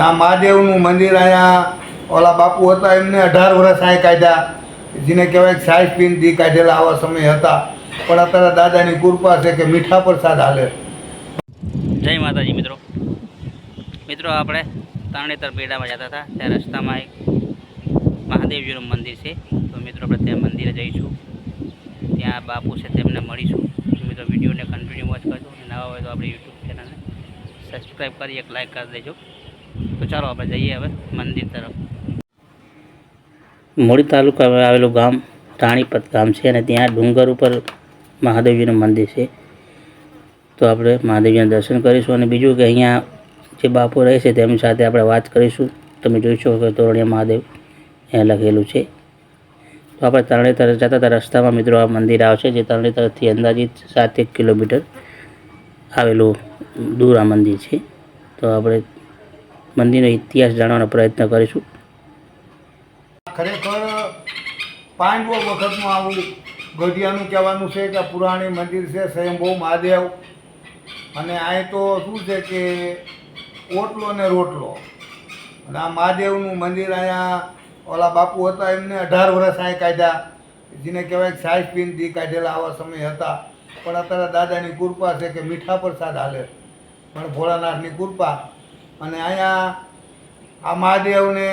આ મહાદેવનું મંદિર અહીંયા ઓલા બાપુ હતા, એમને અઢાર વર્ષ અહીં કાઢ્યા. જેને કહેવાય સાઈઝ પીન દી કાઢેલા આવા સમય હતા. પણ અત્યારે દાદાની કૃપા છે કે મીઠા પ્રસાદ હાલે. જય માતાજી મિત્રો. મિત્રો, આપણે તરણેતર પેડામાં જતા હતા. ત્યાં રસ્તામાં એક મહાદેવજીનું મંદિર છે. તો મિત્રો, આપણે ત્યાં મંદિરે જઈશું. ત્યાં બાપુ છે તેમને મળીશું. મિત્રો, વિડીયોને કન્ટિન્યુ વોચ કરજો. નવા હોય તો આપણે યુટ્યુબ ચેનલને સબસ્ક્રાઈબ કરી, એક લાઈક કરી દેજો. તો ચાલો આપણે જઈએ હવે મંદિર તરફ. મૂળી તાલુકામાં આવેલું ગામ રાણીપત ગામ છે અને ત્યાં ડુંગર ઉપર મહાદેવજીનું મંદિર છે. તો આપણે મહાદેવજીના દર્શન કરીશું અને બીજું કે અહીંયા જે બાપુ રહે છે તેમની સાથે આપણે વાત કરીશું. તમે જોઈ શકો કે તોરણીયા મહાદેવ અહીંયા લખેલું છે. તો આપણે તરણેતર જતા હતા રસ્તામાં મિત્રો આ મંદિર આવશે જે તરણેતરથી અંદાજિત સાત એક કિલોમીટર આવેલું દૂર આ મંદિર છે. તો આપણે મંદિરનો ઇતિહાસ જાણવાનો પ્રયત્ન કરીશું. ખરેખર પાંડવો વખતનું આવું ગઢિયાનું કહેવાનું છે કે પુરાણી મંદિર છે, સ્વયંભૂ મહાદેવ. અને અહીં તો શું છે કે ઓટલો ને રોટલો. અને આ મહાદેવનું મંદિર અહીંયા ઓલા બાપુ હતા, એમને અઢાર વર્ષ અહીં કાઢ્યા. જેને કહેવાય સાઈઝ પીન દી કાઢેલા આવા સમય હતા. પણ અત્યારે દાદાની કૃપા છે કે મીઠા પ્રસાદ હાલે. પણ ભોળાનાથની કૃપા અને અહીંયા આ મહાદેવને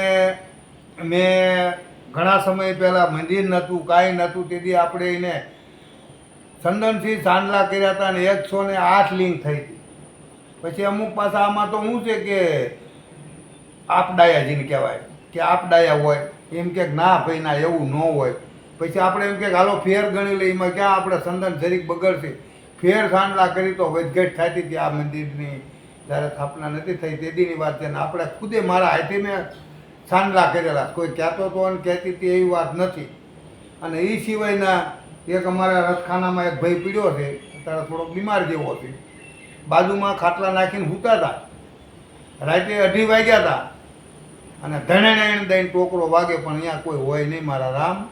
મેં ઘણા સમય પહેલાં મંદિર નહોતું, કાંઈ નહોતું, તેથી આપણે એને ચંદનથી ચાંદલા કર્યા હતા અને એકસો ને આઠ લિંક થઈ હતી. પછી અમુક પાછા આમાં તો શું છે કે આપડાયા જેને કહેવાય, કે આપડાયા હોય, એમ કે ના ભાઈ, ના, એવું ન હોય. પછી આપણે એમ કે હાલો ફેર ગણી લઈએ, એમાં ક્યાં આપણે ચંદન જરીક બગડશે? ફેર ચાંદલા કરી તો વધઘટ થતી હતી આ મંદિરની જ્યારે સ્થાપના નથી થઈ તે દીની વાત છે ને આપણે ખુદે મારા હાથી મેં ચાંદલા કરેલા. કોઈ કહેતો તો અને કહેતી હતી એવી વાત નથી. અને એ સિવાયના એક અમારા રથખાનામાં એક ભાઈ પીડ્યો છે, અત્યારે થોડોક બીમાર જેવો છે. બાજુમાં ખાટલા નાખીને સૂતા હતા રાતે અઢી વાગ્યા હતા. અને ધણે એને દઈને ટોકરો વાગે, પણ અહીંયા કોઈ હોય નહીં મારા રામ.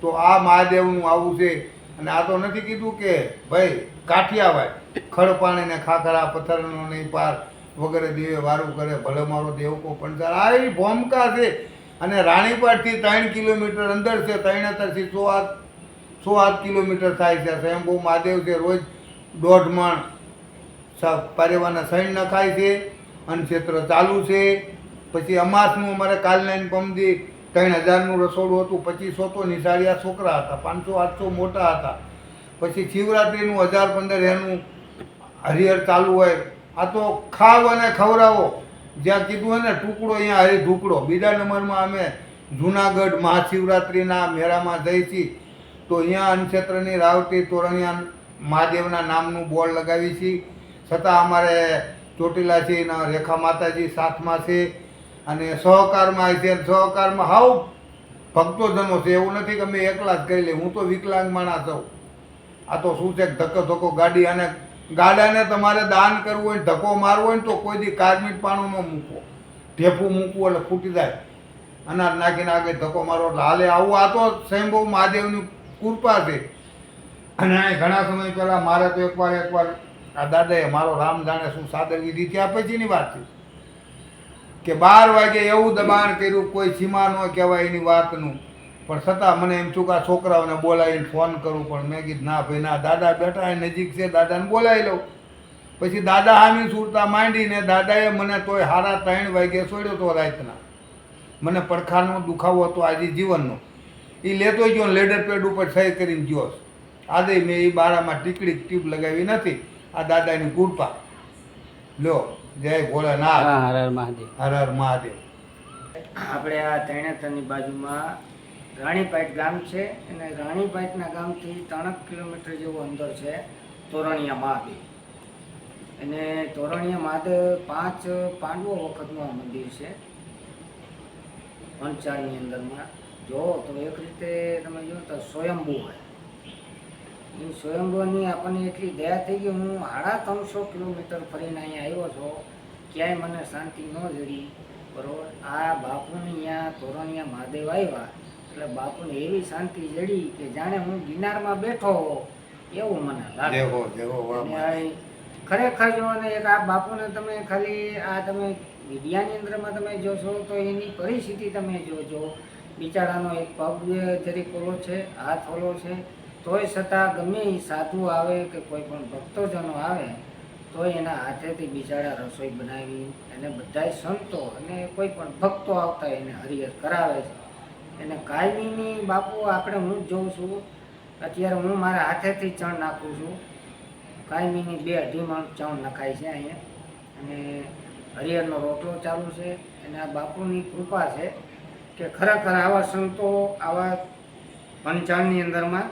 તો આ મહાદેવનું આવું છે. અને આ તો નથી કીધું કે, ભાઈ કાઠિયાવાડ ખડ પાણી ને ખાખરા, પથ્થરનો નહીં પાર વગેરે દેવે વારું કરે, ભલે મારો દેવ કો પંચાર આ એવી ભૂમિકા છે. અને રાણીપાટથી ત્રણ કિલોમીટર અંદર છે, ત્રણેતરથી સો આઠ સો આઠ કિલોમીટર થાય છે. સ્વયંભૂ મહાદેવ છે, રોજ દોઢ મણ પારેવાના સૈન નખાય છે ક્ષેત્ર ચાલુ છે. પછી અમાસનું અમારે કાલનાઈન પમદી ત્રણ હજારનું રસોડું હતું. પચીસો તો નિશાળિયા છોકરા હતા, પાંચસો, આઠસો મોટા હતા. પછી શિવરાત્રિનું હજાર પંદર એનું હરિહર ચાલુ હોય. આ તો ખાવ અને ખવડાવો. જ્યાં કીધું હોય ને, ટુકડો અહીંયા હરી ઢુકડો બીજા નંબરમાં અમે જુનાગઢ મહાશિવરાત્રિના મેળામાં જઈ છીએ તો અહીંયા અનક્ષેત્રની રાવટી તોરણિયા મહાદેવના નામનું બોર્ડ લગાવી છીએ છતાં અમારે ચોટીલા છે એના રેખા માતાજી સાથમાં છે અને સહકારમાં છે. સહકારમાં હાવ ભક્તોજનો છે. એવું નથી કે અમે એકલા જ કરી લે હું તો વિકલાંગ માણસ છું. આ તો શું છે? ધક્કો ધક્કો ગાડી અને ગાડાને તમારે દાન કરવું હોય, ધક્કો મારવો હોય ને તો કોઈ દી કાર્મિક પાણું ન મૂકવો. ઢેફું મૂકવું એટલે ફૂટી જાય. અનાજ નાખીને આગળ ધક્કો મારો એટલે હાલે. આવું આ તો સ્વયંભવ મહાદેવની કૃપા છે. અને ઘણા સમય પહેલાં મારે તો એકવાર એકવાર આ દાદાએ મારો રામ જાણે શું સાદર વિધિ આ પછીની વાત છે. કે બાર વાગે એવું દબાણ કર્યું, કોઈ સીમા ન કહેવાય એની વાતનું. પણ છતાં મને એમ કે આ છોકરાઓને બોલાવીને ફોન કરું પણ મેં કીધું ના ભાઈ ના દાદા બેઠા એ નજીક છે દાદાને બોલાવી લઉં. પછી દાદા હામી સુરતા માંડીને દાદાએ મને તોય હારા ત્રણ વાગે છોડ્યો તો રાતના. મને પડખાનો દુખાવો હતો આજે જીવનનો. એ લેતો ગયો ને લેડર પેડ ઉપર સહી કરીને ગયો. આજે મેં એ બારામાં ટીકડી ટીપ લગાવી નથી. આ દાદાની કૃપા. લ્યો જય ભોળાનાથ. હર હર મહાદેવ. હર હર મહાદેવ. આપણે આ ત્રણેતરની બાજુમાં રાણીપાટ ગામ છે અને રાણીપાઈટના ગામથી ત્રણેક કિલોમીટર જેવું અંદર છે તોરણિયા મહાદેવ અને તોરણિયા મહાદેવ પાંચ પાંડવો વખતનું આ મંદિર છે. પંચાળની અંદરમાં. જો તો એક રીતે તમે જો તો સ્વયંભૂ હોય. એ સ્વયંભૂની આપણને એટલી દયા થઈ ગઈ, હું સાડા ત્રણસો કિલોમીટર ફરીને અહીંયા આવ્યો છો, ક્યાંય મને શાંતિ ન જડી. બરોબર? આ બાપુને અહીંયા તોરણિયા મહાદેવ આવ્યા એટલે બાપુને એવી શાંતિ જડી કે જાણે હું ગિરનારમાં બેઠો એવું મને લાગે. ખરેખર જો એક આ બાપુને તમે ખાલી આ તમે મીડિયાની અંદરમાં તમે જોશો તો એની પરિસ્થિતિ તમે જોજો. બિચારાનો એક પગ જરીક ઓલો છે હાથ ઓલો છે તોય છતાં ગમે એ સાધુ આવે કે કોઈ પણ ભક્તોજનો આવે તો એના હાથેથી બિચારા રસોઈ બનાવી અને બધા સંતો અને કોઈ પણ ભક્તો આવતા એને હરિહર કરાવે છે. એને કાયમીની બાપુ આપણે હું જ જોઉં છું. અત્યારે હું મારા હાથેથી ચણ નાખું છું. કાયમીની બે અઢી મણ ચણ નખાય છે અહીંયા. અને હરિયરનો રોટલો ચાલુ છે. અને આ બાપુની કૃપા છે કે ખરેખર આવા સંતો આવા પંચાણની અંદરમાં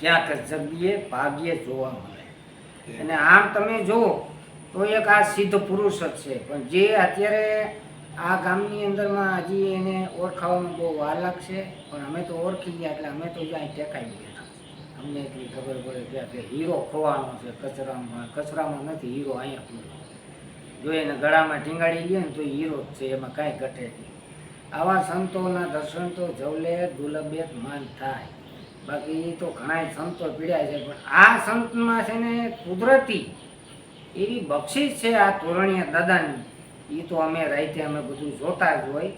ક્યાંક જગ્યાએ ભાગ્યે જોવા મળે. અને આમ તમે જુઓ તો એક આ સિદ્ધ પુરુષ જ છે. પણ જે અત્યારે આ ગામની અંદરમાં હજી એને ઓળખાવામાં બહુ વાર લાગશે પણ અમે તો ઓળખી ગયા એટલે અમે તો જ્યાં ટેકાઈ ગયા અમને એટલી ખબર પડે કે આ કે હીરો ખોવાનો છે, કચરામાં કચરામાં નથી, હીરો અહીંયા પૂરો જો એને ગળામાં ઢીંગાડી ગયો ને તો હીરો જ છે, એમાં કાંઈ ઘટે નહીં. આવા સંતોના દર્શન તો જવલે દુર્લભે માન થાય. બાકી એ તો ઘણા સંતો પીડ્યા છે, પણ આ સંતમાં છે ને કુદરતી એવી બક્ષિસ છે આ તોરણિયા દાદાની. એ તો અમે રાતે અમે બધું જોતા જ હોય.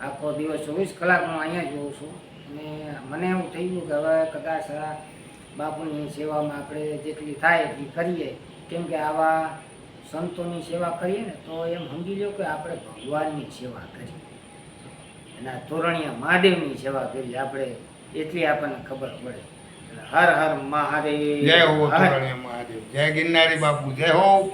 આખો દિવસ ચોવીસ કલાક હું અહીંયા જોઉં છું. અને મને એવું થઈ ગયું કે હવે કદાચ આ બાપુની સેવામાં આપણે જેટલી થાય એટલી કરીએ. કેમ કે આવા સંતોની સેવા કરીએ ને તો એમ સમજી લો કે આપણે ભગવાનની સેવા કરી. એના તોરણીયા મહાદેવની સેવા કરી. આપણે એટલી આપણને ખબર પડે. હર હર મહાદેવ. જય હો મહાદેવ. જય ગિરનારી બાપુ. જય હો.